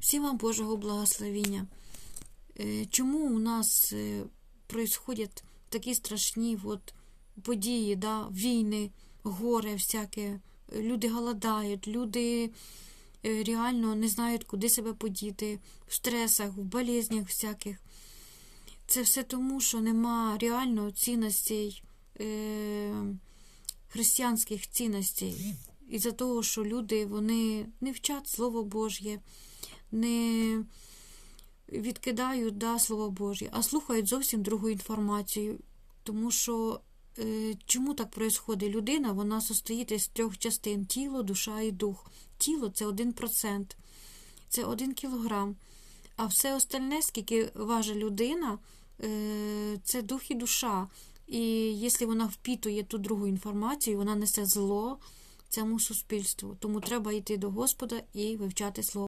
Всім вам Божого благословіння. Е, Чому у нас е, происходять такі страшні от, події, да? війни, горе всяке, люди голодають, люди е, реально не знають, куди себе подіти, в стресах, в болезнях всяких. Це все тому, що нема реально цінностей, християнських цінностей. Із-за того, що люди вони не вчать Слово Божє, не відкидають да, Слово Божє, а слухають зовсім другу інформацію. Тому що е, чому так відбувається? Людина вона состоїть із трьох частин: тіло, душа і дух. Тіло це 1%, це 1 кілограм. А все остальне, скільки важить людина, е, це дух і душа. І якщо вона впітує ту другу інформацію, вона несе зло цьому суспільству. Тому треба йти до Господа і вивчати Слово.